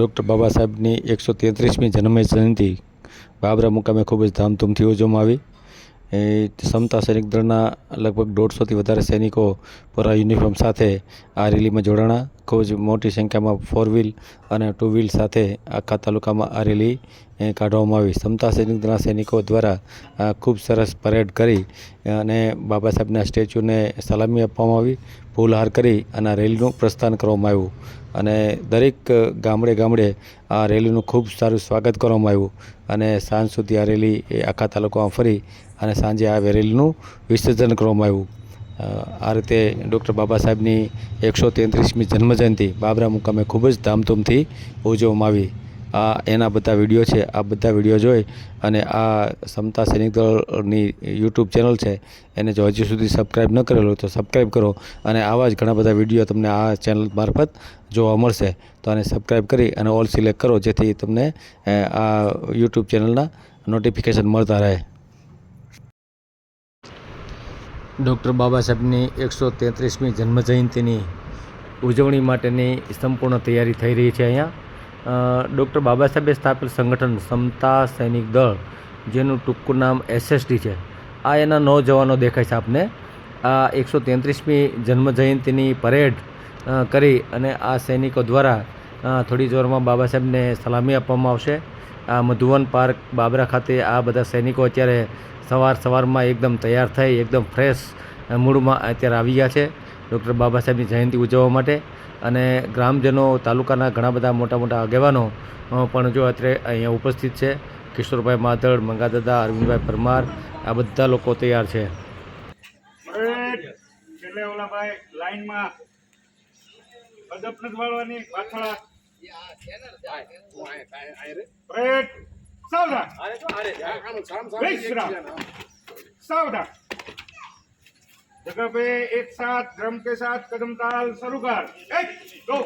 Doctor બાબા સાહેબની એકસો તેત્રીસમી જન્મ જયંતિ બાબરા મુકામે ખૂબ જ ધામધૂમથી ઉજવવામાં આવી. એ સમતા સૈનિક દળના લગભગ દોઢસોથી વધારે સૈનિકો પૂરા યુનિફોર્મ સાથે આ રેલીમાં જોડાણા. ખૂબ જ મોટી સંખ્યામાં ફોર વ્હીલ અને ટુ વ્હીલ સાથે આખા તાલુકામાં આ રેલી કાઢવામાં આવી. સમતા સૈનિક દળના સૈનિકો દ્વારા ખૂબ સરસ પરેડ કરી અને બાબા સાહેબના સ્ટેચ્યુને સલામી આપવામાં આવી, ફૂલહાર કરી અને રેલીનું પ્રસ્થાન કરવામાં આવ્યું. અને દરેક ગામડે ગામડે આ રેલીનું ખૂબ સારું સ્વાગત કરવામાં આવ્યું. અને સાંજ સુધી આ રેલી એ આખા તાલુકામાં ફરી અને સાંજે આ વેરેલીનું વિસર્જન કરવામાં આવ્યું. આ રીતે ડૉક્ટર બાબા સાહેબની એકસો તેત્રીસમી જન્મજયંતિ બાબરા મુકામે ખૂબ જ ધામધૂમથી ઉજવવામાં આવી. આ એના બધા વીડિયો છે, આ બધા વીડિયો જોઈ અને આ સમતા સૈનિક દળની યુટ્યુબ ચેનલ છે, એને જો હજી સુધી સબસ્ક્રાઈબ ન કરેલો તો સબસ્ક્રાઈબ કરો અને આવા જ ઘણા બધા વીડિયો તમને આ ચેનલ મારફત જોવા મળશે. તો આને સબસ્ક્રાઈબ કરી અને ઓલ સિલેક્ટ કરો, જેથી તમને આ યુટ્યુબ ચેનલના નોટિફિકેશન મળતા રહે. ડૉક્ટર બાબા સાહેબની એકસો તેત્રીસમી જન્મજયંતિની ઉજવણી માટેની સંપૂર્ણ તૈયારી થઈ રહી છે અહીંયા. ડૉક્ટર બાબા સાહેબે સ્થાપેલ સંગઠન સમતા સૈનિક દળ, જેનું ટૂંકું નામ એસએસડી છે. આ એના નવજવાનો દેખાય છે આપને. આ એકસો તેત્રીસમી જન્મજયંતિની પરેડ કરી અને આ સૈનિકો દ્વારા થોડી જોરમાં બાબા સાહેબને સલામી આપવામાં આવશે. આ મધુવન પાર્ક બાબરા ખાતે આ બધા સૈનિકો અત્યારે સવાર સવારમાં એકદમ તૈયાર થઈ, એકદમ ફ્રેશ મૂડમાં અત્યારે આવી ગયા છે. ડૉક્ટર બાબા સાહેબની જયંતિ ઉજવવા માટે અને ગ્રામજનો, તાલુકાના ઘણા બધા મોટા મોટા આગેવાનો પણ જો અત્યારે અહીંયા ઉપસ્થિત છે. કિશોરભાઈ માધળ, મંગાદાદા, અરવિંદભાઈ પરમાર, આ બધા લોકો તૈયાર છે. લાઈનમાં અદબ નથી પાછળ पे एक साथ ड्रम के साथ कदम ताल शुरू कर एक दो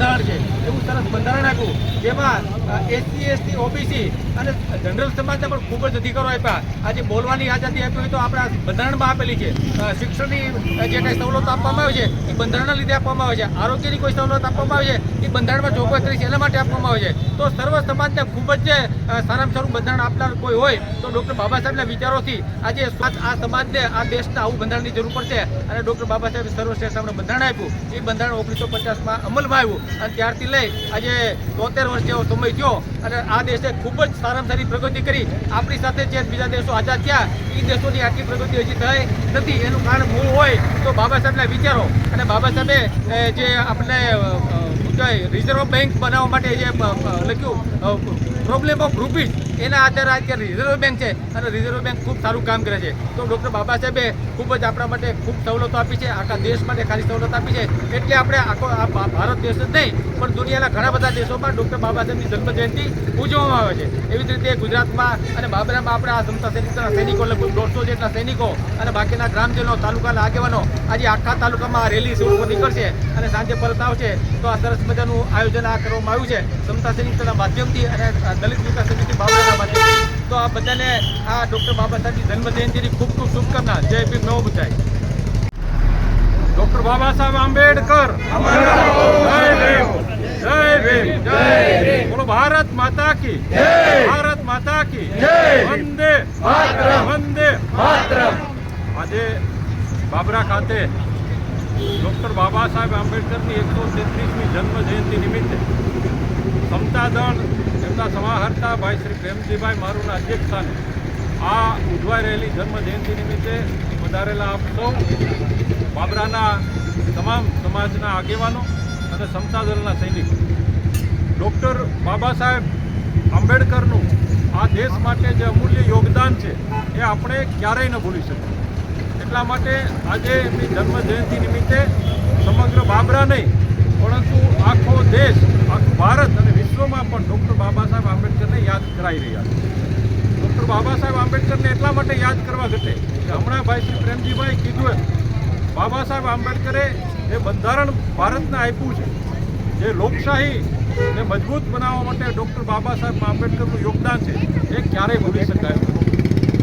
હસ્તલિખિત બંધારણ છે એવું સરસ બંધારણ આપ્યું, જેમાં એસસી, એસટી, ઓબીસી અને જનરલ સમાજને પણ ખૂબ જ અધિકારો આપ્યા. આજે બોલવાની આઝાદી આપી હોય તો આપણા બંધારણમાં આપેલી છે. શિક્ષણની જે કંઈ સવલતો આપવામાં આવે છે, એ બંધારણના લીધે આપવામાં આવે છે. આરોગ્યની કોઈ સવલત આપવામાં આવે છે, એ બંધારણમાં જોગવાઈ કરી છે, એના માટે આપવામાં આવે છે. તો સર્વ સમાજને ખૂબ જ સારામાં સારું બંધારણ આપનાર કોઈ હોય, તો ડૉક્ટર બાબા સાહેબના વિચારોથી આજે આ સમાજને, આ દેશને આવું બંધારણની જરૂર પડશે. અને ડૉક્ટર બાબા સાહેબ સર્વશ્રેષ્ઠ આપણે બંધારણ આપ્યું. એ બંધારણ ઓગણીસો પચાસમાં અમલમાં આવ્યું. અને ત્યારથી લઈ આજે તોતેર વર્ષ જેવો સમય થયો અને આ દેશે ખૂબ જ સારામાં સારી પ્રગતિ કરી. આપણી સાથે જે બીજા દેશો આઝાદ થયા એ દેશોની આટલી પ્રગતિ હજી થઈ નથી. એનું કારણ મૂળ હોય તો બાબા સાહેબના વિચારો. અને બાબા સાહેબે જે આપણે રિઝર્વ બેંક બનાવવા માટે જે લખ્યું પ્રોબ્લેમ ઓફ રૂપીઝ એના આધારે અત્યારે રિઝર્વ બેંક છે અને રિઝર્વ બેંક ખૂબ સારું કામ કરે છે. તો ડૉક્ટર બાબા સાહેબે ખૂબ જ આપણા માટે ખૂબ સવલતો આપી છે, આખા દેશ માટે ખાલી સવલત આપી છે. એટલે આપણે આખો આ ભારત દેશ જ નહીં, પણ દુનિયાના ઘણા બધા દેશોમાં ડૉક્ટર બાબા સાહેબની જન્મ જયંતિ ઉજવવામાં આવે છે. એવી જ રીતે ગુજરાતમાં અને બાબરામાં આપણે આ સમતા સૈનિકોના સૈનિકો લગભગ દોઢસો જેટલા સૈનિકો અને બાકીના ગ્રામજનો, તાલુકાના આગેવાનો આજે આખા તાલુકામાં આ રેલી સ્વરૂપે નીકળશે અને સાંજે પરત આવશે. તો આ સરસ મજાનું આયોજન આ કરવામાં આવ્યું છે. સમતા સૈનિકોના માધ્યમથી અને દલિત વિકાસ સમિતિ બાબરાના માધ્યમથી તો આ બધાને આ ડૉક્ટર બાબા સાહેબની જન્મજયંતિની ખૂબ ખૂબ શુભકામના. જય ભીમ નવો બુદ્ધાય. ડૉક્ટર બાબા સાહેબ આંબેડકર. જય ભીમ. જય ભીમ. બોલો, ભારત માતા કી. ભારત માતા કી. વંદે વંદે આજે બાબરા ખાતે ડૉક્ટર બાબા સાહેબ આંબેડકરની એકસો તેત્રીસમી જન્મ જયંતિ નિમિત્તે સમતા દળ એમના સમાહર્તા ભાઈ શ્રી પ્રેમજીભાઈ મારુના અધ્યક્ષસ્થાને આ ઉજવાઈ રહેલી જન્મજયંતિ નિમિત્તે વધારેલા આપ સૌ બાબરાના તમામ સમાજના આગેવાનો અને સમતા દળના સૈનિકો. ડૉક્ટર બાબા સાહેબ આંબેડકરનું આ દેશ માટે જે અમૂલ્ય યોગદાન છે એ આપણે ક્યારેય ન ભૂલી શકીએ. એટલા માટે આજે એમની જન્મજયંતિ નિમિત્તે સમગ્ર બાબરા નહીં પરંતુ આખો દેશ, આખું ભારત અને વિશ્વમાં પણ ડૉક્ટર બાબા સાહેબ આંબેડકરને યાદ કરાઈ રહ્યા છે. ડૉક્ટર બાબા સાહેબ આંબેડકરને એટલા માટે યાદ કરવા ઘટે કે હમણાં ભાઈ શ્રી પ્રેમજીભાઈ કીધું એમ, બાબા સાહેબ આંબેડકરે જે બંધારણ ભારતને આપ્યું છે, જે લોકશાહીને મજબૂત બનાવવા માટે ડૉક્ટર બાબા સાહેબ આંબેડકરનું યોગદાન છે, એ ક્યારેય ભૂલી શકાય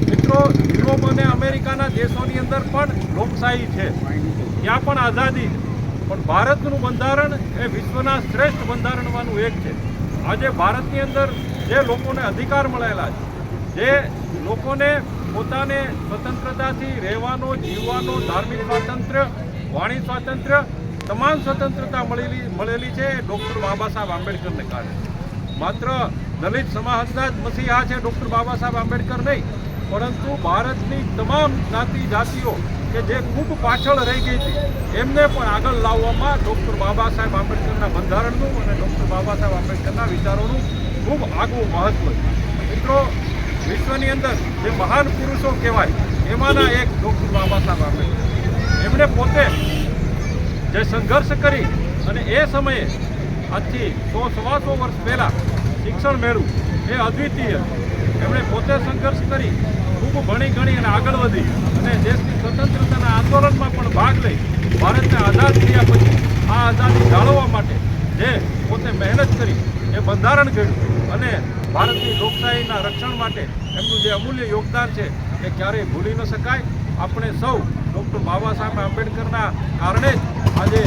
મિત્રો, યુરોપ અને અમેરિકાના દેશોની અંદર પણ લોકશાહી છે. ત્યાં પણ આઝાદી છે. પણ ભારતનું બંધારણ એ વિશ્વના શ્રેષ્ઠ બંધારણમાંનું એક છે. આજે ભારતની અંદર જે લોકોને અધિકાર મળેલા છે, જે લોકોને પોતાને સ્વતંત્રતાથી રહેવાનો, જીવવાનો ધાર્મિક સ્વાતંત્ર્ય, વાણી સ્વાતંત્ર્ય, તમામ સ્વતંત્રતા મળેલી મળેલી છે ડૉક્ટર બાબા સાહેબ આંબેડકરને કારણે. માત્ર દલિત સમાજના જ મસીહા છે ડૉક્ટર બાબા સાહેબ આંબેડકર નહીં, પરંતુ ભારતની તમામ જ્ઞાતિ જાતિઓ કે જે ખૂબ પાછળ રહી ગઈ હતી, એમને પણ આગળ લાવવામાં ડૉક્ટર બાબા સાહેબ આંબેડકરના બંધારણનું અને ડૉક્ટર બાબા સાહેબ આંબેડકરના વિચારોનું ખૂબ આગવું મહત્વ છે. મિત્રો, વિશ્વની અંદર જે મહાન પુરુષો કહેવાય, એમાંના એક ડૉક્ટર બાબા સાહેબ આંબેડકર. એમણે પોતે જે સંઘર્ષ કરી અને એ સમયે આજથી સો સવાસો વર્ષ પહેલાં શિક્ષણ મેળવું એ અદ્વિતીય એમણે પોતે સંઘર્ષ કરી, ખૂબ ભણી ગણી અને આગળ વધી અને દેશની સ્વતંત્રતાના આંદોલનમાં પણ ભાગ લઈ ભારતને આઝાદ થયા પછી આ આઝાદી જાળવવા માટે જે પોતે મહેનત કરી એ બંધારણ ઘડ્યું અને ભારતની લોકશાહીના રક્ષણ માટે એમનું જે અમૂલ્ય યોગદાન છે એ ક્યારેય ભૂલી ન શકાય. આપણે સૌ ડૉક્ટર બાબા સાહેબ આંબેડકરના કારણે જ આજે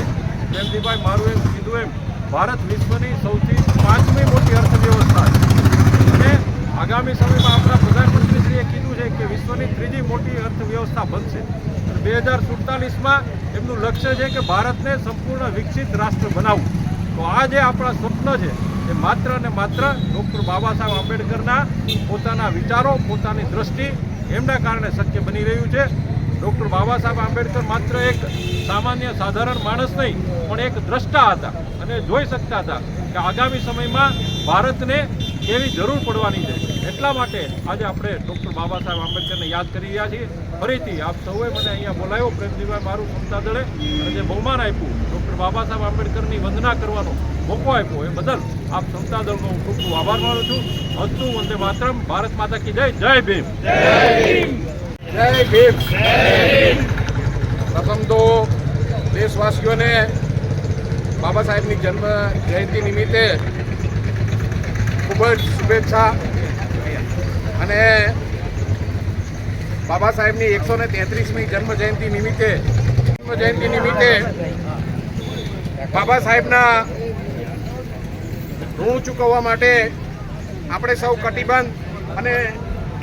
પ્રેમજીભાઈ મારું એમ કીધું એમ, ભારત વિશ્વની સૌથી પાંચમી મોટી અર્થવ્યવસ્થા છે. અને આગામી સમયમાં આપણા પ્રધાનમંત્રીશ્રીએ કીધું છે કે વિશ્વની ત્રીજી મોટી અર્થવ્યવસ્થા બનશે. બે હજાર સુડતાલીસમાં એમનું લક્ષ્ય છે કે ભારતને સંપૂર્ણ વિકસિત રાષ્ટ્ર બનાવવું. તો આ જે આપણા સ્વપ્ન છે, એ માત્ર ને માત્ર ડૉક્ટર બાબા સાહેબ આંબેડકરના પોતાના વિચારો, પોતાની દ્રષ્ટિ, એમના કારણે શક્ય બની રહ્યું છે. ડૉક્ટર બાબા સાહેબ આંબેડકર માત્ર એક સામાન્ય, સાધારણ માણસ નહીં, પણ એક દ્રષ્ટા હતા. અને જોઈ શકતા હતા કે આગામી સમયમાં ભારતને કેવી જરૂર પડવાની છે. એટલા માટે આજે આપણે ડૉક્ટર બાબા સાહેબ આંબેડકરને યાદ કરી રહ્યા છીએ. ફરીથી આપ સૌએ મને અહીંયા બોલાવ્યો પ્રેમજીભાઈ મારું સમતા દળે અને જે બહુમાન આપ્યું, ડૉક્ટર બાબા સાહેબ આંબેડકરની વંદના કરવાનો મોકો આપ્યો. એ બદલ આપ સંસ્થા દળનો હું ખૂબ ખૂબ આભાર માનું છું. હતું વંદે માતરમ. ભારત માતા કી જય. જય ભીમ. જય ભીમ. પ્રથમ તો દેશવાસીઓને બાબા સાહેબની જન્મ જયંતિ નિમિત્તે ખૂબ જ શુભેચ્છા અને બાબા સાહેબની એકસો ને તેત્રીસમી જન્મજયંતિ નિમિત્તે જન્મ જયંતિ નિમિત્તે બાબા સાહેબના ઋણ ચૂકવવા માટે આપણે સૌ કટિબંધ અને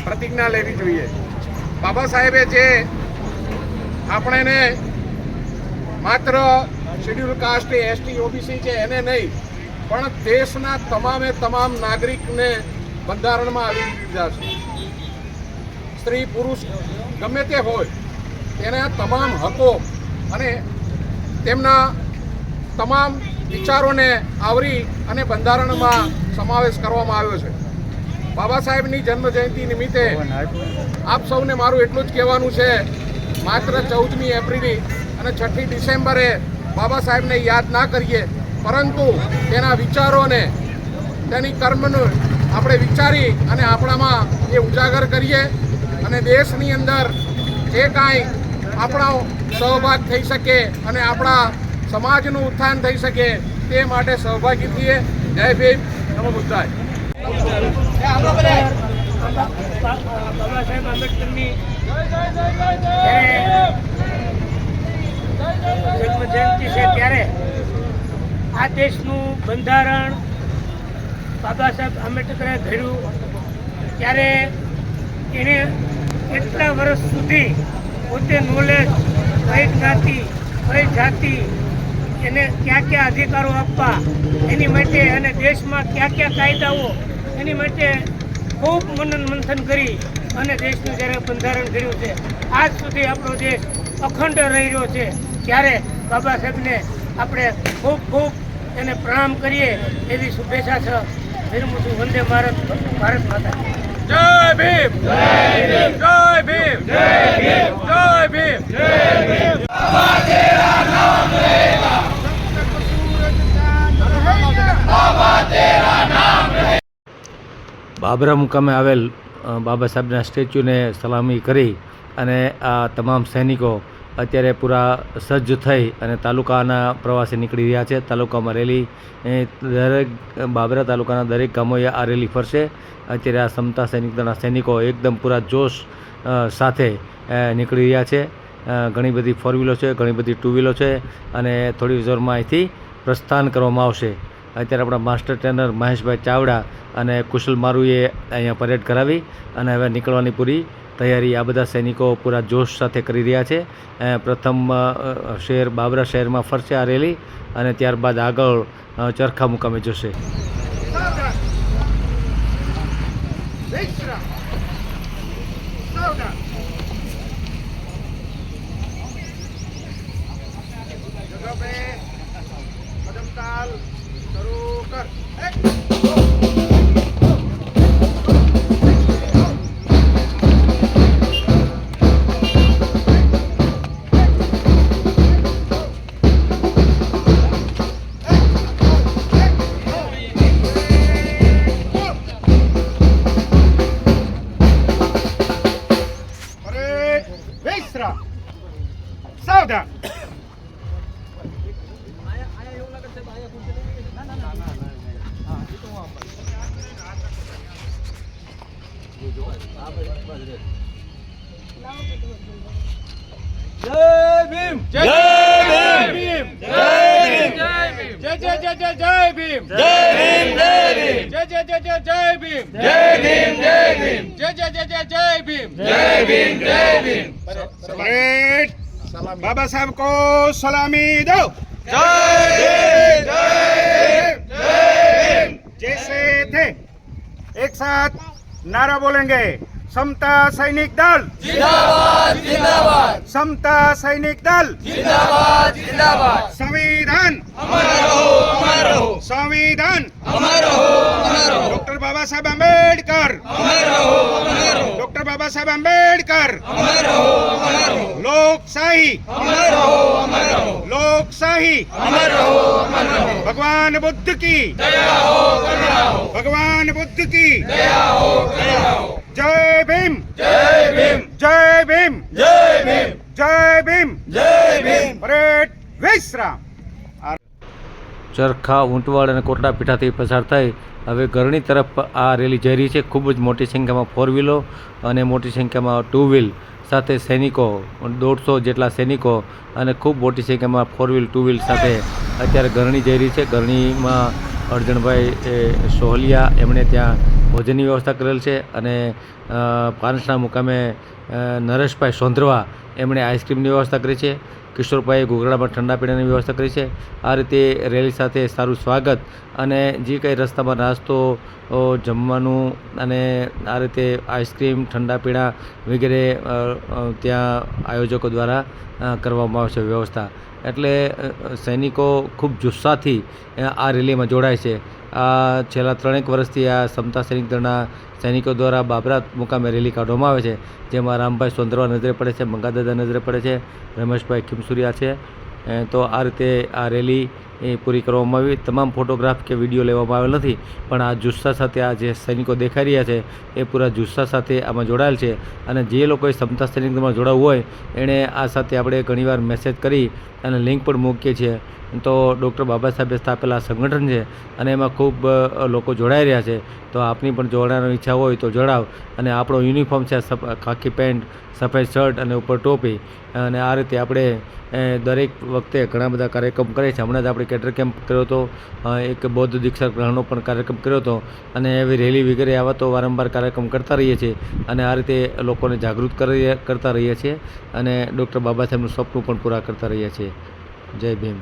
પ્રતિજ્ઞા લેવી જોઈએ. બાબા સાહેબે જે આપણને માત્ર શેડ્યુલ કાસ્ટ એસટી ઓબીસી છે, એને નહીં, પણ દેશના તમામે તમામ નાગરિકને બંધારણમાં આવી દીધા છે. સ્ત્રી, પુરુષ, ગમે તે હોય, તેના તમામ હકો અને તેમના તમામ વિચારોને આવરી અને બંધારણમાં સમાવેશ કરવામાં આવ્યો છે. બાબા સાહેબની જન્મ જયંતિ નિમિત્તે આપ સૌને મારું એટલું જ કહેવાનું છે, માત્ર ચૌદમી એપ્રિલે અને છઠ્ઠી ડિસેમ્બરે બાબા સાહેબને યાદ ના કરીએ, પરંતુ તેના વિચારોને, તેની કર્મનું આપણે વિચારી અને આપણામાં એ ઉજાગર કરીએ અને દેશની અંદર જે કાંઈ આપણો સહભાગ થઈ શકે અને આપણા સમાજનું ઉત્થાન થઈ શકે તે માટે સહભાગી થઈએ. જય ભીમ. નમો બુદ્ધાય. બાબા સાહેબ જન્મ જયંતિ છે ત્યારે આ દેશનું બંધારણ બાબા સાહેબ આંબેડકરે ઘડ્યું ત્યારે એણે એટલા વર્ષ સુધી પોતે નોલેજ કઈ જ્ઞાતિ કઈ જાતિ, એને ક્યાં ક્યાં અધિકારો આપવા, એની માટે અને દેશમાં કયા કયા કાયદાઓ, એની માટે ખૂબ મનન મંથન કરી અને દેશનું જ્યારે બંધારણ ઘડ્યું છે, આજ સુધી આપણો દેશ અખંડ રહી રહ્યો છે. ત્યારે બાબા સાહેબને આપણે ખૂબ ખૂબ એને પ્રણામ કરીએ એવી શુભેચ્છા છે. વિરમું છું વંદે ભારત ભારત માતા જય. ભીમ. જય ભીમ. જય ભીમ. જય ભીમ. જય ભીમ. બાબરા મુકામે આવેલ બાબા સાહેબના સ્ટેચ્યુને સલામી કરી અને આ તમામ સૈનિકો અત્યારે પૂરા સજ્જ થઈ અને તાલુકાના પ્રવાસે નીકળી રહ્યા છે. તાલુકામાં રેલી દરેક બાબરા તાલુકાના દરેક ગામોએ આ રેલી ફરશે. અત્યારે આ સમતા સૈનિક સૈનિકો એકદમ પૂરા જોશ સાથે નીકળી રહ્યા છે. ઘણી બધી ફોર વ્હીલો છે, ઘણી બધી ટુ વ્હીલો છે અને થોડી જોરમાં અહીંથી પ્રસ્થાન કરવામાં આવશે. અત્યારે આપણા માસ્ટર ટ્રેનર મહેશભાઈ ચાવડા અને કુશલ મારુએ અહીંયા પરેડ કરાવી અને હવે નીકળવાની પૂરી તૈયારી આ બધા સૈનિકો પૂરા જોશ સાથે કરી રહ્યા છે. પ્રથમ શહેર, બાબરા શહેરમાં ફરશે આ રેલી અને ત્યારબાદ આગળ ચરખા મુકામે જશે. જય જય જય જય જય ભીમ જય ભીમ જય ભીમ જય જય જય જય જય ભીમ જય ભીમ જય ભીમ જય જય જય જય જય ભીમ જય ભીમ જય ભીમ परेड बाबा साहब को सलामी दो જય ભીમ જય ભીમ जैसे थे एक साथ नारा बोलेंगे समता सैनिक दल। जिंदाबाद जिंदाबाद। समता सैनिक दल। जिंदाबाद जिंदाबाद। संविधान। अमर रहो अमर रहो। संविधान। अमर रहो अमर रहो। डॉक्टर बाबा साहेब अंबेडकर अमर रहो अमर रहो। डॉक्टर बाबा साहेब अंबेडकर अमर रहो अमर रहो। लोकशाही। अमर रहो अमर रहो। लोकशाही। अमर रहो अमर रहो। भगवान बुद्ध की। दया हो करुणा हो। भगवान बुद्ध की। दया हो करुणा हो। જય ભીમ. જય ભીમ. જય ભીમ. જય ભીમ. જય ભીમ. જય ભીમ. પરેડ વિશ્રામ. ચરખા ઊંટવાડ અને કોટડા પીઠાથી પસાર થઈ હવે ગરણી તરફ આ રેલી જઈ રહી છે. ખૂબ જ મોટી સંખ્યામાં ફોર વ્હીલો અને મોટી સંખ્યામાં ટુ વ્હીલ સાથે સૈનિકો દોઢસો જેટલા સૈનિકો અને ખૂબ મોટી સંખ્યામાં ફોર વ્હીલ ટુ વ્હીલ સાથે અત્યારે ગરણી જઈ રહી છે. ગરણીમાં અર્જણભાઈ એ સોહલિયા એમણે ત્યાં ભોજનની વ્યવસ્થા કરેલ છે અને પારસના મુકામે નરેશભાઈ સોંધરવા એમણે આઈસ્ક્રીમની વ્યવસ્થા કરી છે, કિશોરભાઈએ ઘૂઘરામાં ઠંડા પીણાની વ્યવસ્થા કરી છે. આ રીતે રેલી સાથે સારું સ્વાગત અને જે કંઈ રસ્તામાં નાસ્તો જમવાનું અને આ રીતે આઈસ્ક્રીમ, ઠંડા પીણા વગેરે ત્યાં આયોજકો દ્વારા કરવામાં આવશે વ્યવસ્થા. એટલે સૈનિકો ખૂબ જુસ્સાથી આ રેલીમાં જોડાય છે. આ છેલ્લા ત્રણેક વર્ષથી આ સમતા સૈનિક દળના સૈનિકો દ્વારા બાબરા મુકામે રેલી કાઢવામાં આવે છે, જેમાં રામભાઈ સોંદરવા નજરે પડે છે, મંગાદાદા નજરે પડે છે, રમેશભાઈ ખીમસુરિયા છે. તો આ રીતે આ રેલી એ પૂરી કરવામાં આવી. તમામ ફોટોગ્રાફ કે વીડિયો લેવામાં આવેલ નથી, પણ આ જુસ્સા સાથે આ જે સૈનિકો દેખાઈ રહ્યા છે, એ પૂરા જુસ્સા સાથે આમાં જોડાયેલ છે. અને જે લોકોએ સમતા સૈનિકમાં જોડાવવું હોય, એણે આ સાથે આપણે ઘણીવાર મેસેજ કરી અને લિંક પણ મૂકીએ છીએ. તો ડૉક્ટર બાબા સાહેબે સ્થાપેલા સંગઠન છે અને એમાં ખૂબ લોકો જોડાઈ રહ્યા છે. તો આપની પણ જોડાવાની ઈચ્છા હોય તો જોડાવ અને આપણો યુનિફોર્મ છે ખાખી પેન્ટ, સફેદ શર્ટ અને ઉપર ટોપી. અને આ રીતે આપણે દરેક વખતે ઘણા બધા કાર્યક્રમ કરે છે. હમણાં જ આપણે કેટર કેમ્પ કર્યો હતો એક બૌદ્ધ દીક્ષા ગ્રહણનો પણ કાર્યક્રમ કર્યો હતો. અને એવી રેલી વગેરે આવા તો વારંવાર કાર્યક્રમ કરતા રહીએ છીએ અને આ રીતે લોકોને જાગૃત કરી, કરતા રહીએ છીએ અને ડૉક્ટર બાબા સાહેબનું સ્વપ્ન પણ પૂરા કરતા રહીએ છીએ. જય ભીમ.